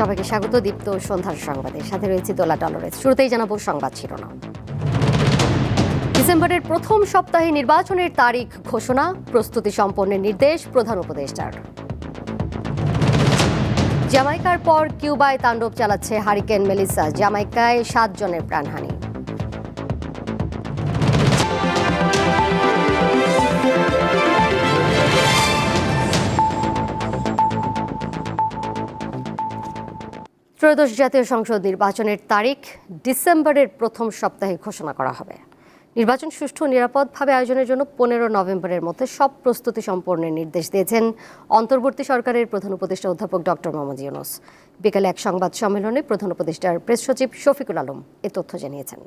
সবাইকে স্বাগত দীপ্ত সন্ধ্যার সংবাদে। সাথে রয়েছে দোলা টলরেজ শুরুতেই জানাব সংবাদ শিরোনাম। ডিসেম্বরের প্রথম সপ্তাহে নির্বাচনের তারিখ ঘোষণা, প্রস্তুতি সম্পন্নের নির্দেশ প্রধান উপদেষ্টার। জামাইকার পর কিউবায় তাণ্ডব চালাচ্ছে হারিকেন মেলিসা। জামাইকায় সাতজনের প্রাণহানি। ত্রয়োদশ জাতীয় সংসদ নির্বাচনের তারিখ ডিসেম্বরের প্রথম সপ্তাহে ঘোষণা করা হবে। নির্বাচন সুষ্ঠু, নিরাপদভাবে আয়োজনের জন্য পনেরো নভেম্বরের মধ্যে সব প্রস্তুতি সম্পন্নের নির্দেশ দিয়েছেন অন্তর্বর্তী সরকারের প্রধান উপদেষ্টা অধ্যাপক ডক্টর মোহাম্মদ ইউনুস। বিকেলে এক সংবাদ সম্মেলনে প্রধান উপদেষ্টার প্রেস সচিব শফিকুল আলম এ তথ্য জানিয়েছেন।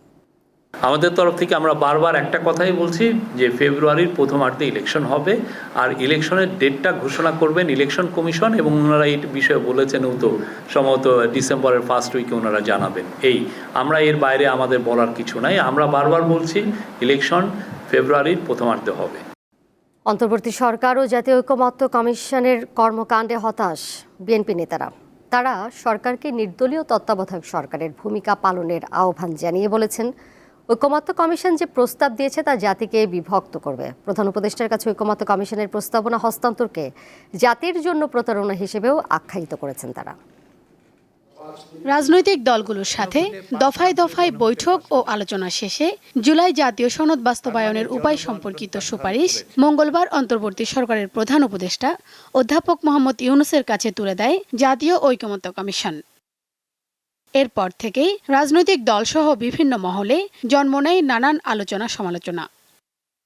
আমাদের তরফ থেকে আমরা বারবার একটা কথাই বলছি যে ফেব্রুয়ারির প্রথমার্ধে ইলেকশন হবে আর ইলেকশনের ডেটটা ঘোষণা করবেন ইলেকশন কমিশন এবং ওনারা এই বিষয়ে বলেছেন তো সম্ভবত ডিসেম্বরের ফার্স্ট উইকে ওনারা জানাবেন। এই, আমরা এর বাইরে আমাদের বলার কিছু নাই। আমরা বারবার বলছি ইলেকশন ফেব্রুয়ারির প্রথমার্ধে হবে। অন্তর্বর্তী সরকার ও জাতীয় ঐকমত্য কমিশনের কর্মকাণ্ডে হতাশ বিএনপি নেতারা। তারা সরকারকে নির্দলীয় তত্ত্বাবধায়ক সরকারের ভূমিকা পালনের আহ্বান জানিয়ে বলেছেন। ঐকমত্য কমিশন যে প্রস্তাব দিয়েছে তা জাতিকে বিভক্ত করবে। প্রধান উপদেষ্টার কাছে ঐকমত্য কমিশনের প্রস্তাবনা হস্তান্তরকে জাতির জন্য প্রতারণা হিসেবেও আখ্যায়িত করেছেন তারা। রাজনৈতিক দলগুলোর সাথে দফায় দফায় বৈঠক ও আলোচনা শেষে জুলাই জাতীয় সনদ বাস্তবায়নের উপায় সম্পর্কিত সুপারিশ মঙ্গলবার অন্তর্বর্তী সরকারের প্রধান উপদেষ্টা অধ্যাপক মোহাম্মদ ইউনুসের কাছে তুলে দেয় জাতীয় ঐকমত্য কমিশন। এরপর থেকেই রাজনৈতিক দলসহ বিভিন্ন মহলে জন্ম নেয় নানান আলোচনা সমালোচনা।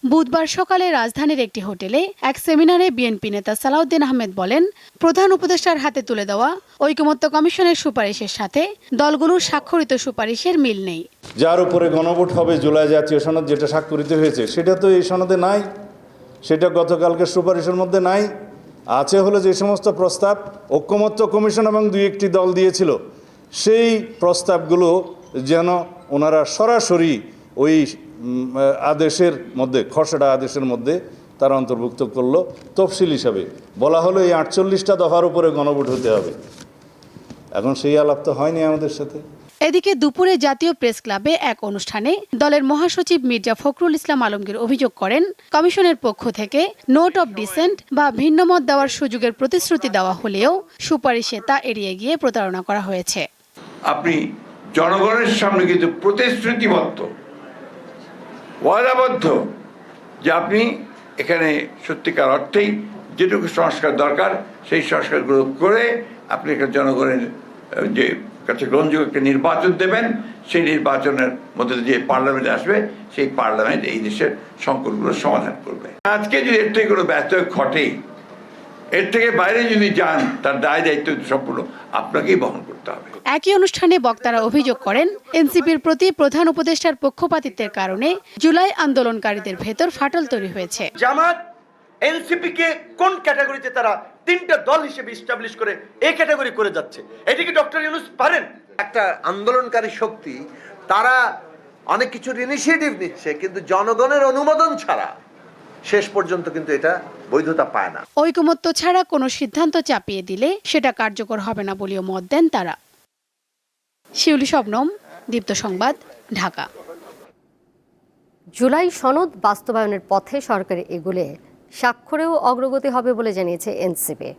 বুধবার সকালে রাজধানীর একটি হোটেলে এক সেমিনারে বিএনপি নেতা সালাউদ্দিন আহমেদ বলেন, প্রধান উপদেষ্টার হাতে তুলে দেওয়া ঐকমত্য কমিশনের সুপারিশের সাথে দলগুলোর স্বাক্ষরিত সুপারিশের মিল নেই। যার উপরে গণভোট হবে জুলাই জাতীয় সনদ যেটা স্বাক্ষরিত হয়েছে, সেটা তো এই সনদে নাই, সেটা গতকালকে সুপারিশের মধ্যে নাই। আছে হলো যে সমস্ত প্রস্তাব ঐক্যমত্য কমিশন এবং দুই একটি দল দিয়েছিল সেই প্রস্তাবগুলো যেন ওনারা সরাসরি ওই আদেশের মধ্যে, খসড়া আদেশের মধ্যে তারা অন্তর্ভুক্ত করল। তফসিল হিসাবে বলা হলো এই আটচল্লিশটা দফার উপরে গণভোট হতে হবে। এখন সেই আলাপ তো হয়নি আমাদের সাথে। এদিকে দুপুরে জাতীয় প্রেস ক্লাবে এক অনুষ্ঠানে দলের মহাসচিব মির্জা ফখরুল ইসলাম আলমগীর অভিযোগ করেন, কমিশনের পক্ষ থেকে নোট অব ডিসেন্ট বা ভিন্নমত দেওয়ার সুযোগের প্রতিশ্রুতি দেওয়া হলেও সুপারিশে তা এড়িয়ে গিয়ে প্রতারণা করা হয়েছে। আপনি জনগণের সামনে কিন্তু প্রতিশ্রুতিবদ্ধ, ওয়াদাবদ্ধ যে আপনি এখানে সত্যিকার অর্থেই যেটুকু সংস্কার দরকার, সেই সংস্কারগুলো করে আপনি এখানে জনগণের যে কাছে গ্রহণযোগ্য একটা নির্বাচন দেবেন, সেই নির্বাচনের মধ্যে যে পার্লামেন্ট আসবে, সেই পার্লামেন্ট এই দেশের সংকটগুলো সমাধান করবে। আজকে যদি এর থেকে কোনো ব্যর্থ ঘটে, এর থেকে বাইরে যদি যান, তার দায় দায়িত্ব সম্পূর্ণ আপনাকেই বহন করতে হবে। একই অনুষ্ঠানে বক্তারা অভিযোগ করেন এনসিপির প্রতি প্রধান উপদেষ্টার পক্ষপাতিত্বের কারণে জুলাই আন্দোলনকারীদের ভেতর ফাটল তৈরি হয়েছে। জামাত এনসিপি কে কোন ক্যাটাগরিতে তারা তিনটা দল হিসেবে ইস্টাবলিশ করে এই ক্যাটাগরি করে যাচ্ছে? এটি কি ডক্টর ইউনুস পারেন? একটা আন্দোলনকারী শক্তি তারা অনেক কিছুর ইনিশিয়েটিভ নিচ্ছে কিন্তু জনগণের অনুমোদন ছাড়া শেষ পর্যন্ত কিন্তু এটা বৈধতা পায় না। ঐকমত্য ছাড়া কোনো সিদ্ধান্ত চাপিয়ে দিলে সেটা কার্যকর হবে না বলেও মত দেন তারা। শিউলি শবনম, দীপ্ত সংবাদ, ঢাকা। জুলাই সনদ বাস্তবায়নের পথে সরকার এগুলে স্বাক্ষরেও অগ্রগতি হবে বলে জানিয়েছে এনসিপি।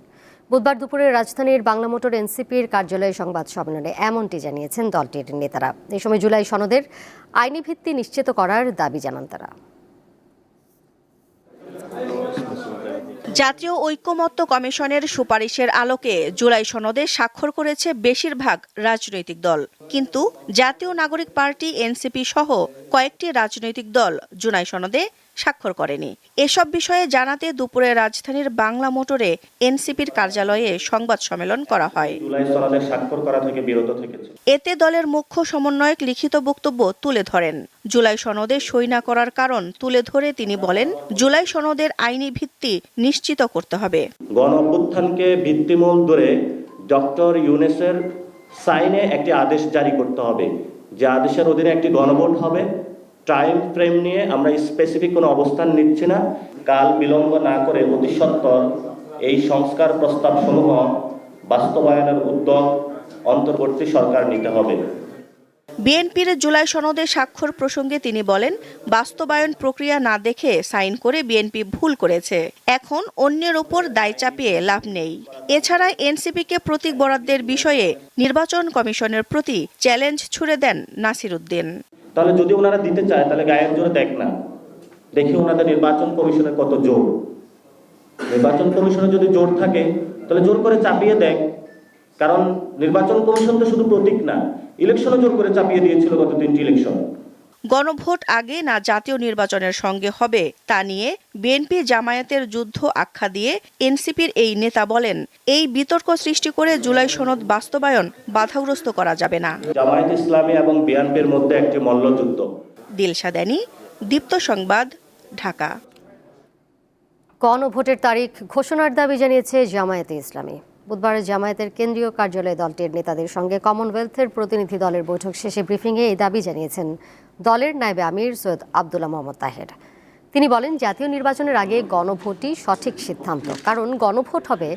বুধবার দুপুরে রাজধানীর বাংলা মোটর এনসিপির কার্যালয়ে সংবাদ সম্মেলনে এমনটি জানিয়েছেন দলটির নেতারা। এই সময় জুলাই সনদের আইনি ভিত্তি নিশ্চিত করার দাবি জানান তারা। জাতীয় ঐক্যমত্য কমিশনের সুপারিশের আলোকে জুলাই সনদে স্বাক্ষর করেছে বেশিরভাগ রাজনৈতিক দল। কিন্তু জাতীয় নাগরিক পার্টি, এনসিপি সহ কয়েকটি রাজনৈতিক দল জুলাই সনদে স্বাক্ষর করেনি। এসব বিষয়ে জানাতে দুপুরে রাজধানীর বাংলা মোটরে এনসিপির কার্যালয়ে সংবাদ সম্মেলন করা হয়। এতে দলের মুখ্য সমন্বয়ক লিখিত বক্তব্য তুলে ধরেন। জুলাই সনদে সই না করার কারণ তুলে ধরে তিনি বলেন জুলাই সনদের আইনি ভিত্তি নিশ্চিত করতে হবে। গণ অভ্যুত্থানকে ভিত্তিমূল ধরে ডক্টর ইউনেসের সাইনে একটি আদেশ জারি করতে হবে। যে আদেশের অধীনে একটি গণভোট হবে টাইম ফ্রেম নিয়ে আমরা স্পেসিফিক কোনো অবস্থান নিচ্ছি না। কাল বিলম্ব না করে অতি সত্বর এই সংস্কার প্রস্তাব সমূহ বাস্তবায়নের উদ্যোগ অন্তর্বর্তী সরকার নিতে হবে। বিএনপির জুলাই সনদে স্বাক্ষর প্রসঙ্গে তিনি বলেন, বাস্তবায়ন প্রক্রিয়া না দেখে সাইন করে বিএনপি ভুল করেছে। এখন অন্যের ওপর দায় চাপিয়ে লাভ নেই। এছাড়া এনসিপিকে প্রতীক বরাদ্দের বিষয়ে নির্বাচন কমিশনের প্রতি চ্যালেঞ্জ ছুড়ে দেন নাসির উদ্দিন। তাহলে যদি ওনারা দিতে চায়, তাহলে গায়ের জোরে দেখ না। দেখি ওনাদের নির্বাচন কমিশনের কত জোর। নির্বাচন কমিশনের যদি জোর থাকে, তাহলে জোর করে চাপিয়ে দেখ। কারণ নির্বাচন কমিশন তো শুধু প্রতীক না, ইলেকশনও জোর করে চাপিয়ে দিয়েছিল গত তিনটি ইলেকশন। গণভোট আগে না জাতীয় নির্বাচনের সঙ্গে হবে তা নিয়ে বিএনপি জামায়াতের যুদ্ধ আখ্যা দিয়ে এনসিপির এই নেতা বলেন এই বিতর্ক সৃষ্টি করে জুলাই সনদ বাস্তবায়ন বাধাগ্রস্ত করা যাবে না। জামায়াত ইসলামী এবং বিএনপির মধ্যে একটি মল্লযুদ্ধ। দিলশাদানি দীপ্ত সংবাদ ঢাকা। গণভোটের তারিখ ঘোষণার দাবি জানিয়েছে জামায়াতে ইসলামী। বুধবার জামায়াতের কেন্দ্রীয় কার্যালয়ে দলটির নেতাদের সঙ্গে কমনওয়েলথের প্রতিনিধি দলের বৈঠক শেষে ব্রিফিংয়ে এই দাবি জানিয়েছেন। দলের নায়েবে আমির সৈয়দ আবদুল্লাহ মোহাম্মদ তাহের। তিনি বলেন, জাতীয় নির্বাচনের আগে গণভোটই সঠিক সিদ্ধান্ত, কারণ গণভোট হবে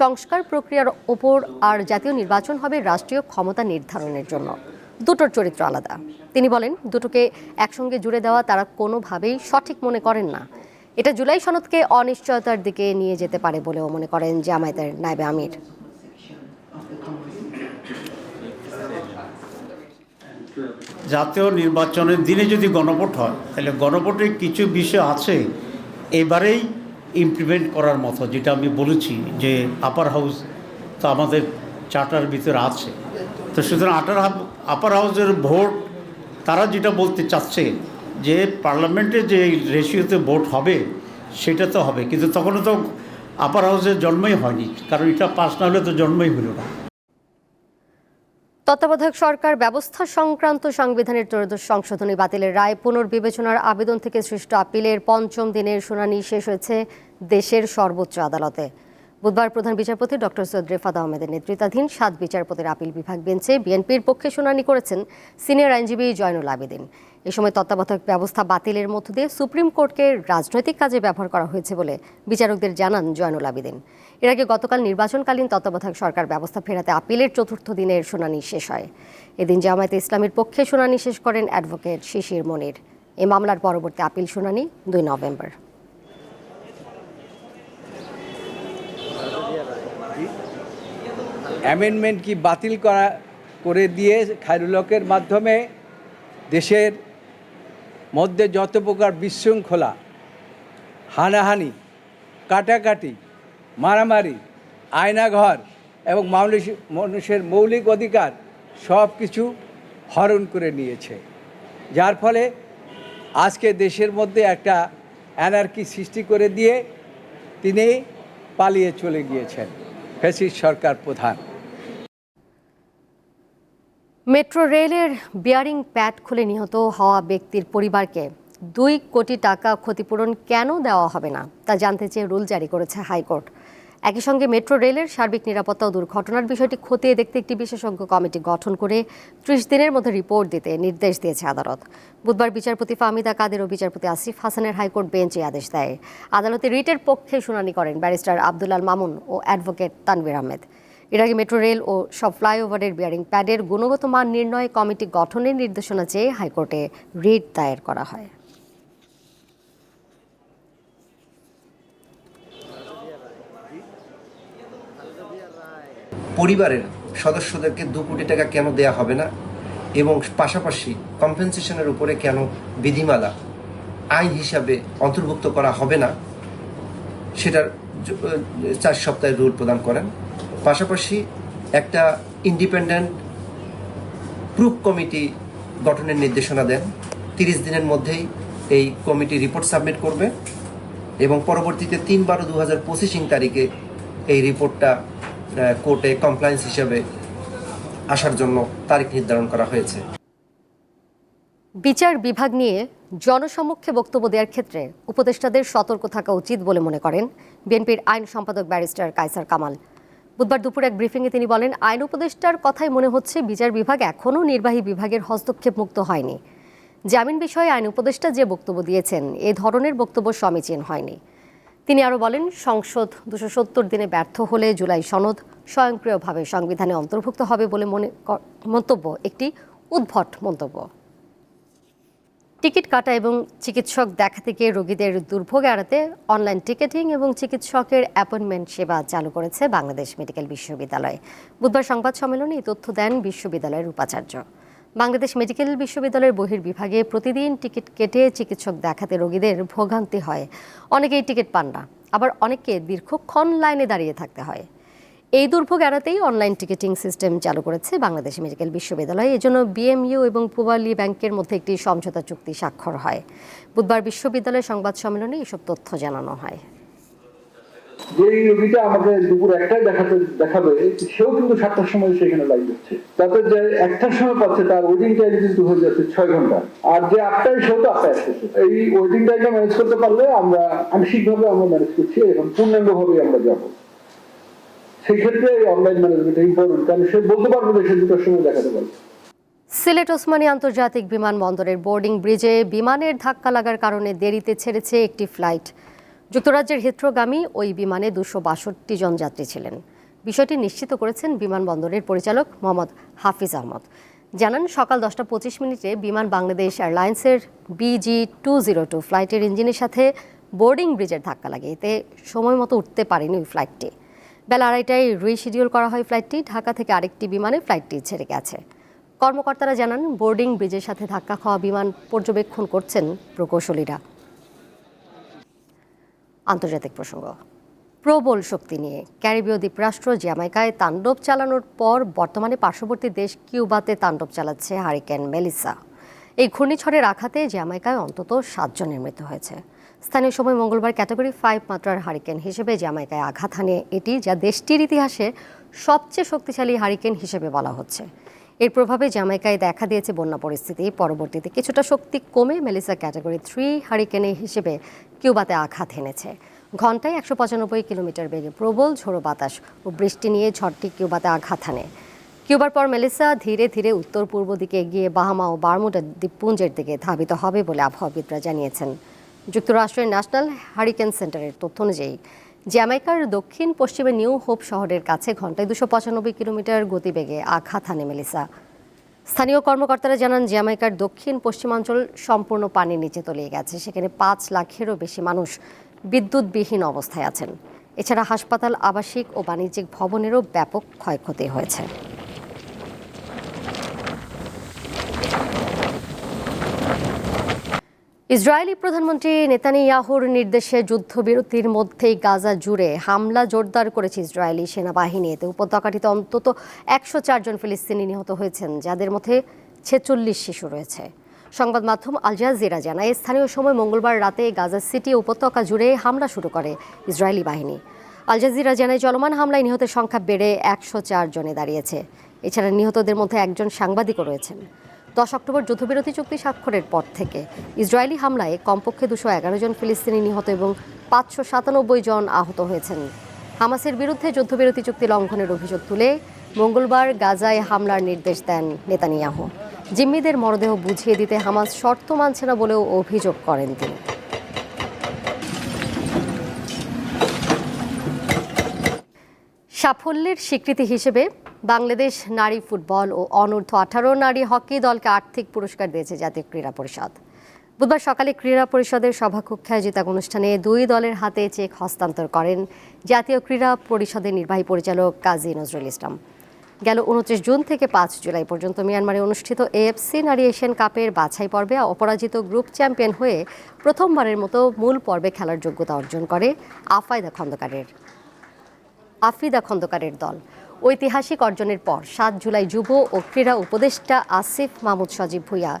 সংস্কার প্রক্রিয়ার ওপর আর জাতীয় নির্বাচন হবে রাষ্ট্রীয় ক্ষমতা নির্ধারণের জন্য। দুটোর চরিত্র আলাদা। তিনি বলেন, দুটোকে একসঙ্গে জুড়ে দেওয়া তারা কোনোভাবেই সঠিক মনে করেন না। এটা জুলাই সনদকে অনিশ্চয়তার দিকে নিয়ে যেতে পারে বলেও মনে করেন জামায়াতের নায়েবে আমির। জাতীয় নির্বাচনের দিনে যদি গণভোট হয়, তাহলে গণভোটের কিছু বিষয় আছে, এবারেই ইমপ্লিমেন্ট করার মতো, যেটা আমি বলেছি যে আপার হাউস তো আমাদের চার্টার ভিতরে আছে। তো সুতরাং আটার আপার হাউসের ভোট, তারা যেটা বলতে চাচ্ছে যে পার্লামেন্টে যে রেশিওতে ভোট হবে, সেটা তো হবে। কিন্তু তখনও তো আপার হাউসের জন্মই হয়নি, কারণ এটা পাস না হলে তো জন্মই হলো না। তত্ত্বাবধায়ক সরকার ব্যবস্থা সংক্রান্ত সংবিধানের ত্রয়োদশ সংশোধনী বাতিলের রায় পুনর্বিবেচনার আবেদন থেকে সৃষ্ট আপিলের পঞ্চম দিনের শুনানি শেষ হয়েছে দেশের সর্বোচ্চ আদালতে। বুধবার প্রধান বিচারপতি ডক্টর সৈয়দ রেফাদ আহমেদের নেতৃত্বাধীন সাত বিচারপতির আপিল বিভাগ বেঞ্চে বিএনপির পক্ষে শুনানি করেছেন সিনিয়র আইনজীবী জয়নুল আবেদিন। এ সময় তত্ত্বাবধায়ক ব্যবস্থা বাতিলের মধ্য দিয়ে সুপ্রিম কোর্টকে রাজনৈতিক কাজে ব্যবহার করা হয়েছে বলে বিচারকদের জানান জয়নুল আবেদিন। এর আগে গতকাল নির্বাচনকালীন তত্ত্বাবধায়ক সরকার ব্যবস্থা ফেরাতে আপিলের চতুর্থ দিনের শুনানি শেষ হয়। এদিন জামায়াতে ইসলামের পক্ষে শুনানি শেষ করেন অ্যাডভোকেট শিশির মনির। এ মামলার পরবর্তী আপিল শুনানি দুই নভেম্বর। অ্যামেন্ডমেন্ট কি বাতিল করা, করে দিয়ে খায়রুলকের মাধ্যমে দেশের মধ্যে যত প্রকার বিশৃঙ্খলা, হানাহানি, কাটাকাটি, মারামারি, আয়নাঘর এবং মানুষ, মানুষের মৌলিক অধিকার সব কিছু হরণ করে নিয়েছে। যার ফলে আজকে দেশের মধ্যে একটা অ্যানার্কি সৃষ্টি করে দিয়ে তিনি পালিয়ে চলে গিয়েছেন। ফেসিস সরকার প্রধান। মেট্রো রেলের বিয়ারিং প্যাড খুলে নিহত হওয়া ব্যক্তির পরিবারকে দুই কোটি টাকা ক্ষতিপূরণ কেন দেওয়া হবে না, তা জানতে চেয়ে রুল জারি করেছে হাইকোর্ট। একই সঙ্গে মেট্রো রেলের সার্বিক নিরাপত্তা ও দুর্ঘটনার বিষয়টি খতিয়ে দেখতে একটি বিশেষজ্ঞ কমিটি গঠন করে ত্রিশ দিনের মধ্যে রিপোর্ট দিতে নির্দেশ দিয়েছে আদালত। বুধবার বিচারপতি ফাহমিদা কাদের ও বিচারপতি আসিফ হাসানের হাইকোর্ট বেঞ্চ আদেশ দেয়। আদালতে রিটের পক্ষে শুনানি করেন ব্যারিস্টার আবদুল্লাল মামুন ও অ্যাডভোকেট তানভীর আহমেদ। এর আগে মেট্রো রেল ও সব ফ্লাইওভারের বিয়ারিং প্যাডের গুণগত মান নির্ণয় কমিটি গঠনের নির্দেশনা চেয়ে হাইকোর্টে রিট দায়ের করা হয়। পরিবারের সদস্যদেরকে দু কোটি টাকা কেন দেয়া হবে না? এবং পাশাপাশি কম্পেনসেশনের উপরে কেন বিধিমালা আইন হিসাবে অন্তর্ভুক্ত করা হবে না? সেটার চার সপ্তাহের রুল প্রদান করেন। পাশাপাশি একটা ইন্ডিপেন্ডেন্ট প্রুফ কমিটি গঠনের নির্দেশনা দেন। তিরিশ দিনের মধ্যেই এই কমিটি রিপোর্ট সাবমিট করবে এবং পরবর্তীতে তিন বারো দু হাজার পঁচিশিং তারিখে এই রিপোর্টটা কোর্টে কমপ্লায়েন্স হিসাবে আসার জন্য তারিখ নির্ধারণ করা হয়েছে। বিচার বিভাগ নিয়ে জনসমক্ষে বক্তব্য দেওয়ার ক্ষেত্রে উপদেষ্টাদের সতর্ক থাকা উচিত বলে মনে করেন বিএনপির আইন সম্পাদক ব্যারিস্টার কায়সার কামাল। বুধবার দুপুরে এক ব্রিফিংয়ে তিনি বলেন, আইন উপদেষ্টার কথাই মনে হচ্ছে বিচার বিভাগ এখনও নির্বাহী বিভাগের হস্তক্ষেপ মুক্ত হয়নি। জামিন বিষয়ে আইন উপদেষ্টা যে বক্তব্য দিয়েছেন, এ ধরনের বক্তব্য সমীচীন হয়নি। তিনি আরও বলেন, সংসদ দুশো সত্তর দিনে ব্যর্থ হলে জুলাই সনদ স্বয়ংক্রিয়ভাবে সংবিধানে অন্তর্ভুক্ত হবে বলে মনে মন্তব্য একটি উদ্ভট মন্তব্য। টিকিট কাটা এবং চিকিৎসক দেখা থেকে রোগীদের দুর্ভোগ এড়াতে অনলাইন টিকিটিং এবং চিকিৎসকের অ্যাপয়েন্টমেন্ট সেবা চালু করেছে বাংলাদেশ মেডিকেল বিশ্ববিদ্যালয়। বুধবার সংবাদ সম্মেলনে এই তথ্য দেন বিশ্ববিদ্যালয়ের উপাচার্য। বাংলাদেশ মেডিকেল বিশ্ববিদ্যালয়ের বহির্বিভাগে প্রতিদিন টিকিট কেটে চিকিৎসক দেখাতে রোগীদের ভোগান্তি হয়। অনেকেই টিকিট পান না, আবার অনেককে দীর্ঘক্ষণ লাইনে দাঁড়িয়ে থাকতে হয়। এই দুর্ভোগ এড়াতেই অনলাইন টিকিটিং সিস্টেম চালু করেছে বাংলাদেশ মেডিকেল বিশ্ববিদ্যালয়। এজন্য বিএমইউ এবং পূবালী ব্যাংকের মধ্যে একটি সমঝোতা চুক্তি স্বাক্ষর হয়। বুধবার বিশ্ববিদ্যালয় সংবাদ সম্মেলনে এসব তথ্য জানানো হয়। যেই রোগীটা আমাকে দুপুর একটাই দেখাতে, দেখাবে, সেও কিন্তু সাতটার সময় সেখানে লাইভ হচ্ছে। তাতে যে একটার সময় পাচ্ছে তার ওয়েটিং টাইম কিন্তু হয়ে যাচ্ছে ছয় ঘণ্টা। আর যে আটটায় সেও তো আটটায় আসতেছে এই ওয়েটিং টাইমটা ম্যানেজ করতে পারলে আমরা আংশিকভাবে আমরা ম্যানেজ করছি, এখন পূর্ণাঙ্গভাবে আমরা যাব। সেই ক্ষেত্রে অনলাইন ম্যানেজমেন্ট ইম্পর্টেন্ট কারণ সে বলতে পারবে যে সে দুটোর সময় দেখাতে পারবে। সিলেট ওসমানী আন্তর্জাতিক বিমানবন্দরের বোর্ডিং ব্রিজে বিমানের ধাক্কা লাগার কারণে দেরিতে ছেড়েছে একটি ফ্লাইট। যুক্তরাজ্যের হিথ্রোগামী ওই বিমানে দুশো বাষট্টি জন যাত্রী ছিলেন। বিষয়টি নিশ্চিত করেছেন বিমানবন্দরের পরিচালক মোহাম্মদ হাফিজ আহমদ। জানান, সকাল দশটা পঁচিশ মিনিটে বিমান বাংলাদেশ এয়ারলাইন্সের বিজি টু জিরো টু ফ্লাইটের ইঞ্জিনের সাথে বোর্ডিং ব্রিজের ধাক্কা লাগে। এতে সময় মতো উঠতে পারেনি ওই ফ্লাইটটি। বেলা আড়াইটায় রিশিডিউল করা হয় ফ্লাইটটি ঢাকা থেকে আরেকটি বিমানে ফ্লাইটটি ছেড়ে গেছে। কর্মকর্তারা জানান, বোর্ডিং ব্রিজের সাথে ধাক্কা খাওয়া বিমান পর্যবেক্ষণ করছেন প্রকৌশলীরা। আন্তর্জাতিক প্রসঙ্গ। প্রবল শক্তি নিয়ে ক্যারিবীয় দ্বীপরাষ্ট্র জ্যামাইকায় তাণ্ডব চালানোর পর বর্তমানে পার্শ্ববর্তী দেশ কিউবাতে তাণ্ডব চালাচ্ছে হারিকেন মেলিসা। এই ঘূর্ণিঝড়ের আঘাতে জ্যামাইকায় অন্তত সাতজনের মৃত্যু হয়েছে। স্থানীয় সময় মঙ্গলবার ক্যাটাগরি ফাইভ মাত্রার হারিকেন হিসেবে জ্যামাইকায় আঘাত হানে এটি, যা দেশটির ইতিহাসে সবচেয়ে শক্তিশালী হারিকেন হিসেবে বলা হচ্ছে। এর প্রভাবে জামাইকায় দেখা দিয়েছে বন্যা পরিস্থিতি। পরবর্তীতে কিছুটা শক্তি কমে মেলিসা ক্যাটাগরি থ্রি হারিকেনে হিসেবে কিউবাতে আঘাত হেনেছে। ঘন্টায় একশো পঁচানব্বই কিলোমিটার বেগে প্রবল ঝোড়ো বাতাস ও বৃষ্টি নিয়ে ঝড়টি কিউবাতে আঘাত হানে। কিউবার পর মেলিসা ধীরে ধীরে উত্তর পূর্ব দিকে এগিয়ে বাহামা ও বারমুডা দ্বীপপুঞ্জের দিকে ধাবিত হবে বলে আবহাওয়াবিদরা জানিয়েছেন। যুক্তরাষ্ট্রের ন্যাশনাল হারিকেন সেন্টারের তথ্য অনুযায়ী, জ্যামাইকার দক্ষিণ পশ্চিমে নিউ হোপ শহরের কাছে ঘন্টায় দুশো পঁচানব্বই কিলোমিটার গতিবেগে আঘাত হানে মেলিসা। স্থানীয় কর্মকর্তারা জানান, জ্যামাইকার দক্ষিণ পশ্চিমাঞ্চল সম্পূর্ণ পানির নিচে তলিয়ে গেছে, সেখানে পাঁচ লাখেরও বেশি মানুষ বিদ্যুৎবিহীন অবস্থায় আছেন। এছাড়া হাসপাতাল, আবাসিক ও বাণিজ্যিক ভবনেরও ব্যাপক ক্ষয়ক্ষতি হয়েছে। ইসরায়েলি প্রধানমন্ত্রী নেতানিয়াহুর নির্দেশে যুদ্ধবিরতির মধ্যেই গাজা জুড়ে হামলা জোরদার করেছে ইসরায়েলি সেনাবাহিনী। এতে উপত্যকাটিতে অন্তত একশো চারজন ফিলিস্তিনি নিহত হয়েছেন, যাদের মধ্যে ছেচল্লিশ শিশু রয়েছে। সংবাদ মাধ্যম আল জাজিরা জানায়, স্থানীয় সময় মঙ্গলবার রাতে গাজা সিটি উপত্যকা জুড়ে হামলা শুরু করে ইসরায়েলি বাহিনী। আল জাজিরা জানায়, চলমান হামলায় নিহতের সংখ্যা বেড়ে একশো চার জনে দাঁড়িয়েছে। এছাড়া নিহতদের মধ্যে একজন সাংবাদিকও রয়েছেন। দশ অক্টোবর যুদ্ধবিরতি চুক্তি স্বাক্ষরের পর থেকে ইসরায়েলি হামলায় কমপক্ষে দুশো এগারো জন ফিলিস্তিনি নিহত এবং পাঁচশো সাতানব্বই জন আহত হয়েছেন। হামাসের বিরুদ্ধে যুদ্ধবিরতি চুক্তি লঙ্ঘনের অভিযোগ তুলে মঙ্গলবার গাজায় হামলার নির্দেশ দেন নেতানিয়াহু। জিম্মিদের মরদেহ বুঝিয়ে দিতে হামাস শর্ত মানছে না বলেও অভিযোগ করেন তিনি। সাফল্যের স্বীকৃতি হিসেবে বাংলাদেশ নারী ফুটবল ও অনূর্ধ্ব আঠারো নারী হকি দলকে আর্থিক পুরস্কার দিয়েছে জাতীয় ক্রীড়া পরিষদ। বুধবার সকালে ক্রীড়া পরিষদের সভাকক্ষে আয়োজিত এক অনুষ্ঠানে দুই দলের হাতে চেক হস্তান্তর করেন জাতীয় ক্রীড়া পরিষদের নির্বাহী পরিচালক কাজী নজরুল ইসলাম। গেল উনত্রিশ জুন থেকে পাঁচ জুলাই পর্যন্ত মিয়ানমারে অনুষ্ঠিত এএফসি নারী এশিয়ান কাপের বাছাই পর্বে অপরাজিত গ্রুপ চ্যাম্পিয়ন হয়ে প্রথমবারের মতো মূল পর্বে খেলার যোগ্যতা অর্জন করে আফায়দা খন্দকারের আফিদা খন্দকারের দল। ঐতিহাসিক অর্জনের পর সাত জুলাই যুব ও ক্রীড়া উপদেষ্টা আসিফ মাহমুদ সজীব ভুইয়া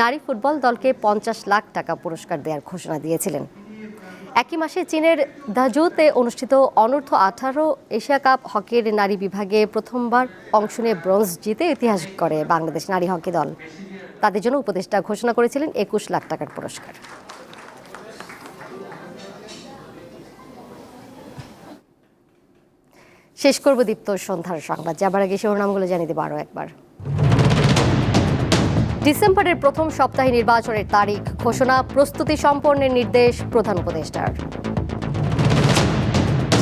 নারী ফুটবল দলকে পঞ্চাশ লাখ টাকা পুরস্কার দেওয়ার ঘোষণা দিয়েছিলেন। একই মাসে চীনের দাজুতে অনুষ্ঠিত অনূর্ধ্ব আঠারো এশিয়া কাপ হকির নারী বিভাগে প্রথমবার অংশ নিয়ে ব্রোঞ্জ জিতে ইতিহাস করে বাংলাদেশ নারী হকি দল। তাদের জন্য উপদেষ্টা ঘোষণা করেছিলেন একুশ লাখ টাকার পুরস্কার। শেষ করব দীপ্ত সন্ধ্যার সংবাদ। যাবার আগে শিরোনামগুলো জানিয়ে দেবো আরও একবার। ডিসেম্বরের প্রথম সপ্তাহে নির্বাচনের তারিখ ঘোষণা, প্রস্তুতি সম্পন্নের নির্দেশ প্রধান উপদেষ্টার।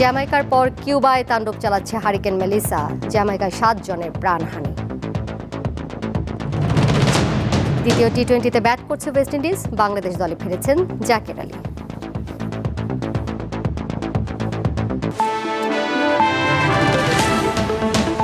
জ্যামাইকার পর কিউবায় তাণ্ডব চালাচ্ছে হারিকেন মেলিসা, জ্যামাইকায় সাত জনের প্রাণহানি। দ্বিতীয় টি টোয়েন্টিতে ব্যাট করছে ওয়েস্ট ইন্ডিজ, বাংলাদেশ দলে ফিরেছেন জাকের আলী।